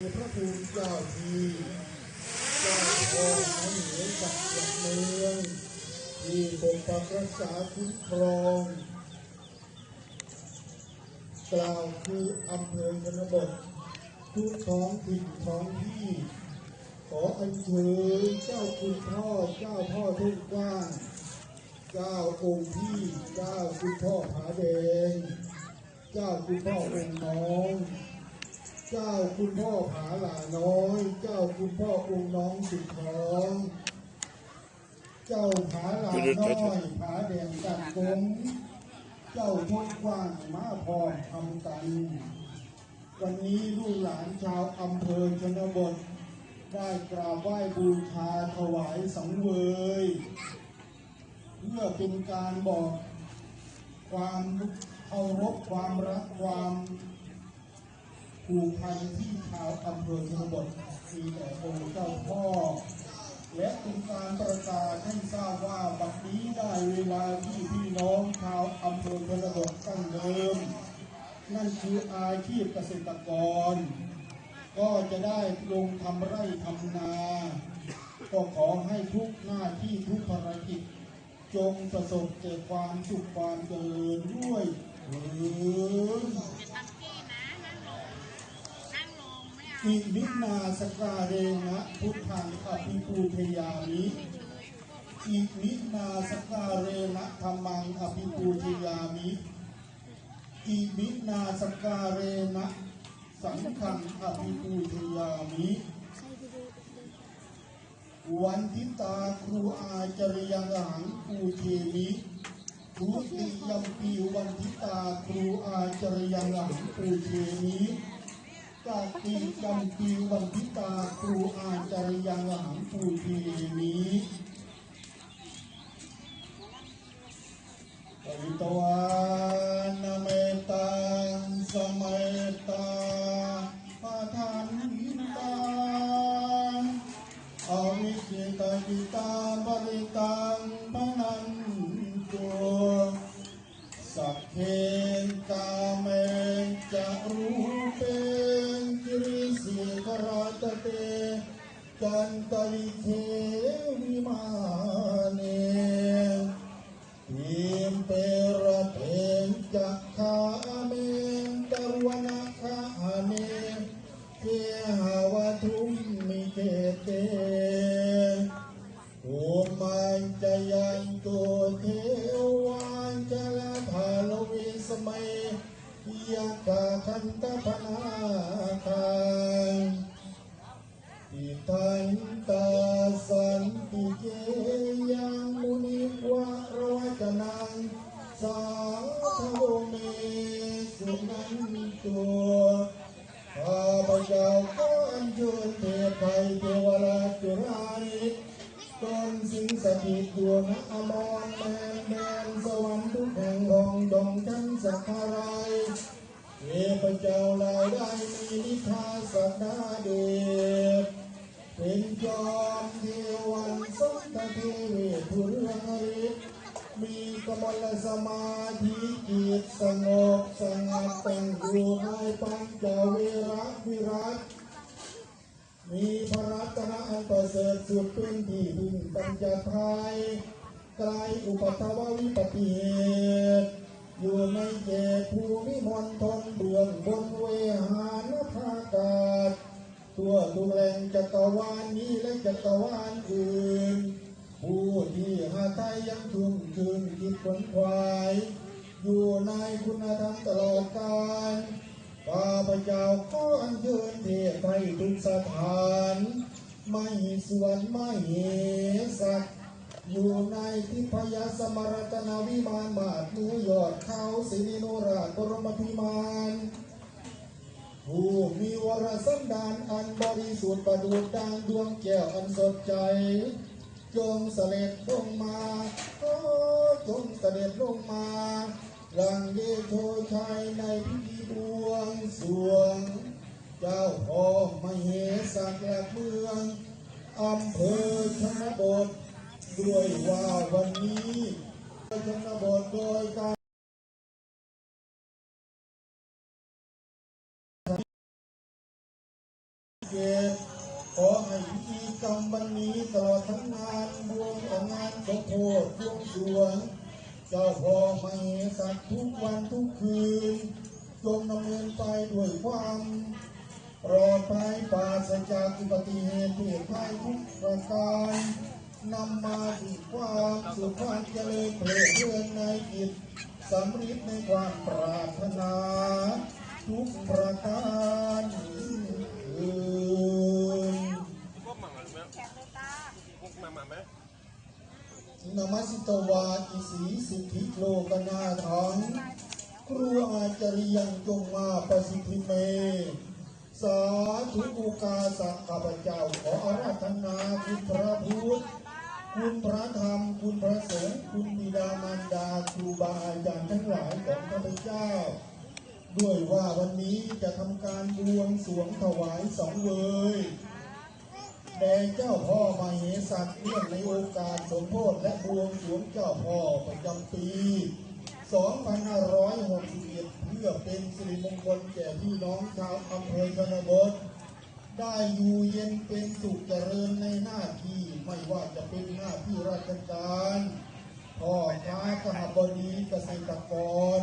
พระภูมิเจ้าทีเจ้าองค์เหนือจากจากเมืองที่ปกปักรักษาคุ้มครอง กล่าวคืออำเภอชนบททุกท้องถิ่นท้องที่ ขออัญเชิญเจ้าคุณพ่อเจ้าพ่อทุ่งกว้างเจ้าองค์พี่เจ้าคุณพ่อผาแดงเจ้าคุณพ่อองค์น้อง เจ้าคุณพ่อผาหลาน้อย เจ้าคุณพ่อองค์น้องสุดท้อง เจ้าผาหลาน้อยผาแดงกัดกงเจ้าทุ่งกว้างมาพอมทำกัน วันนี้ลูกหลานชาวอำเภอชนบทได้กราบไหว้บูชาถวายสังเวยเพื่อเป็นการบอกความเคารพความรักความ ผูกพันที่ชาวอำเภอชนบทมีแด่องค์เจ้าพ่อ และเป็นการประกาศให้ทราบว่าบัดนี้ได้เวลาที่พี่น้องชาวอำเภอชนบทตั้งเดิม นั่นคืออาชีพเกษตรกร ก็จะได้ลงทำไร่ทำนา ก็ขอให้ทุกหน้าที่ทุกภารกิจ จงประสบแต่ความสุขความเจริญด้วยเถิด ทำที่นะนั่งลงนั่งลงไม่เอิมินาสการเรนะพุทธังอภิปูชยามิอิมินาสการเรนะธรรมังอภิปูชยามิอิมินาสการเรนะสังฆังอภิปูชยามิวันทิตาครูอาจริยังหังปูเทมิทุติยมปีวันทิตาครูอาจริยังหังปูเทมิ กาติยมปีวันทิตาครูอาจริยังหังปูเทมิปริตว สักการายเทพเจ้าเหล่าได้มีนิทาสักดาเดชเป็นจอมเทวันสมตเทวีทุรื่งฤทธิ์มีกมลสมาธิจิตสงบสงัดตั้งอยู่ในปัญจเวรักวิรัตมีพระรัตนอันประเสริฐสุดเป็นที่พึงปัญจทายไกลอุปัตววิปติเหตุ อยู่ในเขตภูมิมณฑลเบื้องบนเวหานภากาศทั่วทุแหล่งจักรวาลนี้และจักรวาลอื่น ผู้ที่หาไทยยังชุ่มชื่นคิดขนควาย อยู่ในคุณธรรมตลอดกาลข้าพเจ้าขออัญเชิญเทพไทยทุกสถาน ไม่ส่วนไม่สัตว์ อยู่ในทิพยสมรตนาวิมานบาทเนื้อยอดเขาสิริโนราชบรมพิมานผู้มีวรสันดานอันบริสุทธิ์ประดุจดังดวงแก้วอันสดใจ จงเสด็จลงมาโอ้จงเสด็จลงมาลังเดโชชัยในพิธีบวงสวง เจ้าพ่อมเหสักและเมืองอำเภอชนบท ด้วยว่าวันนี้ชนบทโดยการเจ็ดขอให้พิธีกรรมวันนี้ตลอดทั้งงานบวงงานสมโพธิบวงสวงเจ้าพ่อมเหสักทุกวันทุกคืน จงดำเนินไปด้วยความปลอดภัยปราศจากอุบัติเหตุเพศภัยทุกประการ นำมาถึงความสุขความเจริญเพลิดเพลินในจิตสำริดในความปรารถนา ทุกประการเอ่ยพวกหมาไหมพวกหมาไหมนมัสตวาอิสีสิทธิโลกนาถังครูอาจารย์ยังจงมาประสิทธิเม สาธุอุกาสะข้าพเจ้าขออาราธนาคุณพระพุทธ คุณพระธรรม คุณพระสงฆ์คุณบิดามารดาครูบาอาจารย์ทั้งหลายของข้าพเจ้า ด้วยว่าวันนี้จะทำการบวงสรวงถวายสังเวยแด่เจ้าพ่อมาเหสักเนื่องในโอกาสสมโพธิและบวงสรวงเจ้าพ่อประจำปี 2561 เพื่อเป็นสิริมงคลแก่พี่น้องชาวอำเภอชนบทได้อยู่เย็นเป็นสุขเจริญในหน้าที่ ไม่ว่าจะเป็นหน้าที่ราชการพ่อค้าขหบดีเกษตรกร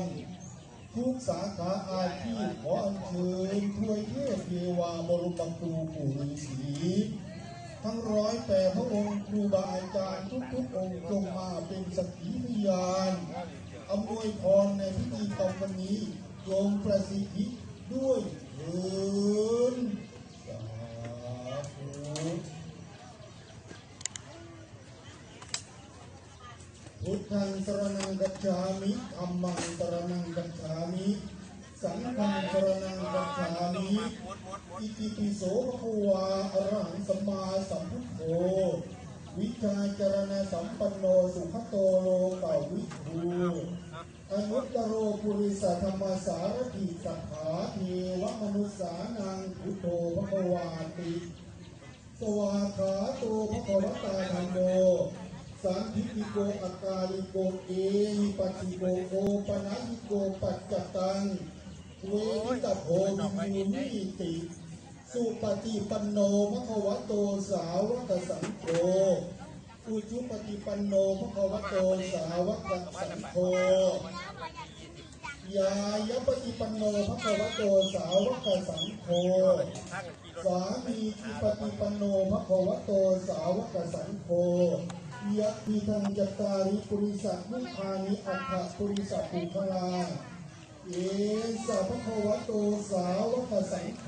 ทุกสาขาอาชีพขออัญเชิญถวยเทพเทวาบรมครูปู่ฤาษีทั้งร้อยแปดพระองค์ครูบาอาจารย์ทุกๆองค์จงมาเป็นสักขีพยานอำนวยพรในพิธีกรรมวันนี้จงประสิทธิด้วยเถินสาธุ พุทธังสรณังกัจฉามิธัมมังสรณังกัจฉามิสังฆังสรณังกัจฉามิอิติปิโสภะควาอรหังสัมมาสัมพุทโธวิชาจารณะสัมปันโนสุขโตโลกาวิทูอนุตตโรปุริสธรรมสารถิสัทธาเทวมนุสสานังพุทโธภะควาติ สวาขาโตภะควตาธัมโม สันทิติโกอากาลิโกเอหิปัสสิโกโอปนัญิโกปัจจตัง เวทิตโพวิมูนิติสุปฏิปันโนภะคะวโตสาวกสังโฆอุชุปฏิปันโนภะคะวโตสาวกสังโฆยายปฏิปันโนภะคะวโตสาวกสังโฆสามีจิปฏิปันโนภะคะวโตสาวกสังโฆ ยะทิทังจตาริปุริสัตมุขานิอัฏฐปุริสัตปุคลาเอสะภะควโตสาวกสังโฆ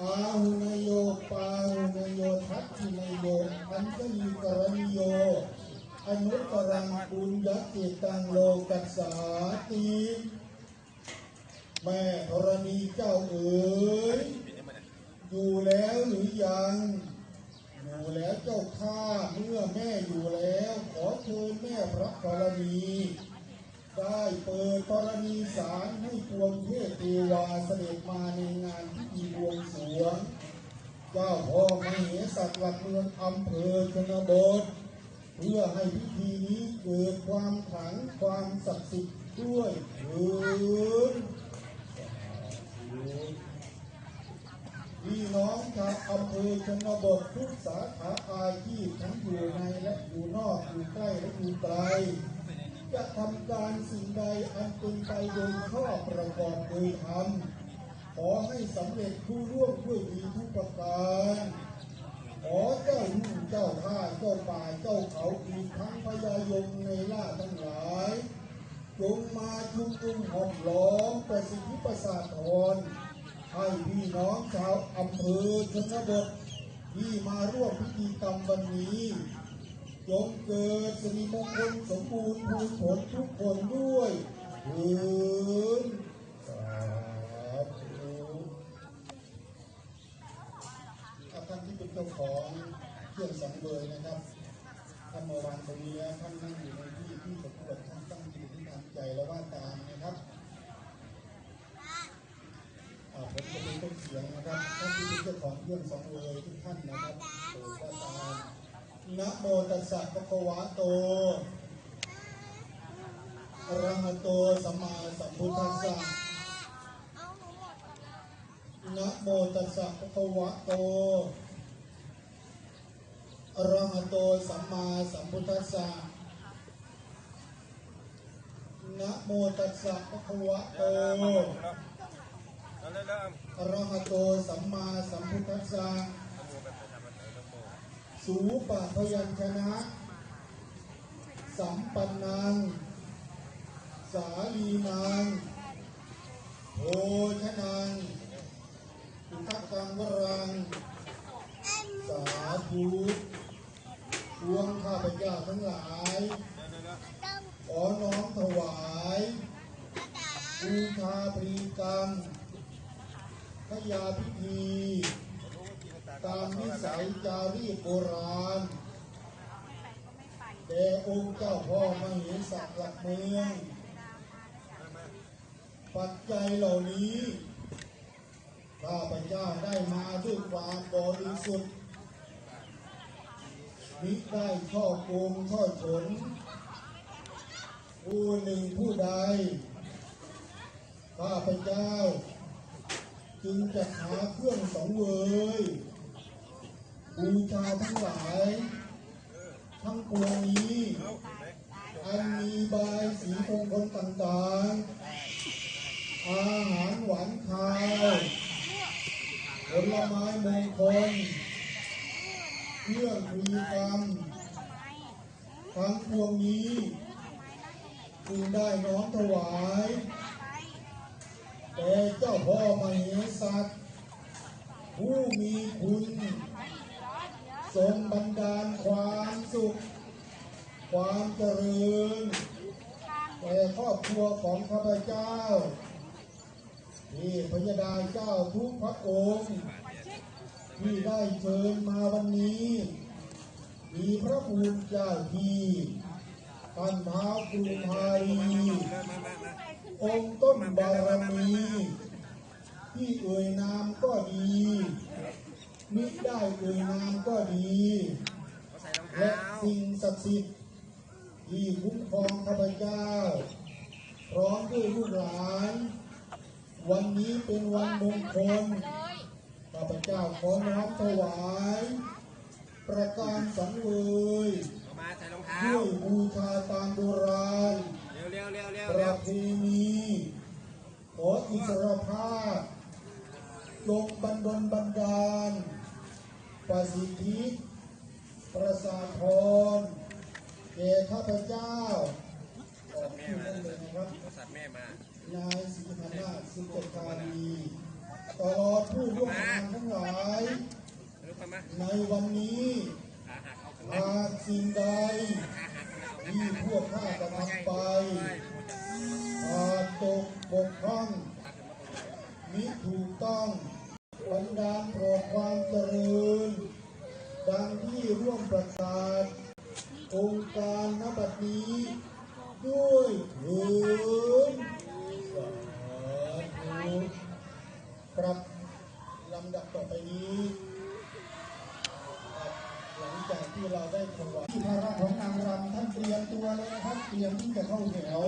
อาหุนโยปาหุนโยทัตถินโยอันตยิกรณิโยอนุตตรังปุญญเกตังโลกัสสาติแม่ธรณีเจ้าเอ๋ยอยู่แล้วหรือยัง อยู่แล้วเจ้าข้าเมื่อแม่อยู่แล้ว ขอเชิญแม่พระธรณีได้เปิดธรณีสารให้พวงเทพเทวาเสด็จมาในงานพิธีบวงสรวงเจ้าพ่อมเหสักหลักเมืองอำเภอชนบท เพื่อให้พิธีนี้เกิดความขลังความศักดิ์สิทธิ์ด้วยเถิด พี่น้องชาวอำเภอชนบททุกสาขาอาชีพทั้งอยู่ในและอยู่นอกอยู่ใกล้และอยู่ไกลจะทำการสิ่งใดอันเป็นไปโดยชอประกอบโดยธรรมขอให้สำเร็จผู้ร่วมด้วยดีทุกประการขอเจ้าลูกเจ้าข้าเจ้าป่าเจ้าเขาอีกทั้งพญายมในล่าทั้งหลายจงมาชุมนุมหอมล้อมประสิทธิประสาทร ให้พี่น้องชาวอำเภอชนบทที่มาร่วมพิธีกรรมวันนี้จงเกิดสิริมงคลสมบูรณ์พูผลทุกคนด้วยเถิดสาธุท่านที่เป็นเจ้าของเครื่องสังเวยนะครับท่านมื่อวานตรงนี้ท่านนั่งอยู่ในที่ที่สมควรท่านตั้งจิตที่ทำใจแล้วว่าตามนะครับอ่า ผมจะเป็นต้นเสียงนะครับท่านที่เป็นเจ้าของเครื่องสังเวยทุกท่านนะครับโปรดว่าตามนะโมตัสสะภะคะวะโตอะระหะโตสัมมาสัมพุทธัสสะนะโมตัสสะภะคะวะโตอะระหะโตสัมมาสัมพุทธัสสะนะโมตัสสะภะคะวะโต อาเลยแล้วอะระหะโตสัมมาสัมพุทธัสสะเอาโมไปทำอะไรแล้วโมสูปะพยัญชนะ สัมปันนัง สาลีนังโภชนังอุทกังวรัง สาธุพวงข้าพเจ้าทั้งหลายเดี๋ยวเดี๋ยวเดี๋ยวขอน้อมถวายบูชาปรีกรรม พยาพิธีตามนิสัยจารีตโบราณแด่องค์เจ้าพ่อมเหสักหลักเมือง ปัจจัยเหล่านี้ข้าพเจ้าได้มาด้วยความบริสุทธิ์มิได้ช่อโกงช่อฉนผู้หนึ่งผู้ใดข้าพเจ้า จึงจะหาเครื่องสังเวยบูชาทั้งหลาย ทั้งปวงนี้ อันมีใบายสีมงคลต่างๆ อาหารหวานคาวผลไม้มงคลเครื่องคุยกรรมทั้งพวงนี้จึงได้น้อมถวาย แด่เจ้าพ่อมเหสัตผู้มีคุณทรงบันดาลความสุข ความเจริญแก่ครอบครัวของข้าพเจ้าที่พญดาเจ้าทุกพระองค์ที่ได้เชิญมาวันนี้ มีพระภูมิเจ้าที่ท่านท้าวกรุงไทยมามามา องค์ต้นบารมีที่เอ่ยนามก็ดีมิได้เอ่ยนามก็ดีและสิ่งศักดิ์สิทธิ์ที่คุ้มครองข้าพเจ้า พร้อมด้วยลูกหลาน วันนี้เป็นวันมงคลข้าพเจ้าขอน้อมถวาย ประการสังเวยเอามาใส่รองเท้าด้วยบูชาตามโบราณ ร็วเร็วเร็วเร็วปเร็ระวเพณีขออิสรภาพจงบันดลบันดาล ประสิทธิ ประสาทพรแก่ข้าพเจ้าออกชื่อนั่นเลยนะครับเอาสัตว์แม่มา นายสิงหนาถสุจตานีตลอดผู้ร่วมงานทั้งหลายลุกมามาในวันนี้ ขาหักเอาข้างหน้าหากสิ่งใด ขาหักเอา ที่พวกข้ากระทำไปอาจตกบกพร่องมิถูกต้องบันดาลโปรดความเจริญ ดังที่ร่วมประกาศองค์การนบัดนี้ ด้วยเถิดสาธุครับลำดับต่อไปนี้ครับหลังจาก ที่เราได้ถวายที่ภาระของนางรำท่านเตรียมตัวเลยนะครับเตรียมที่จะเข้าแถว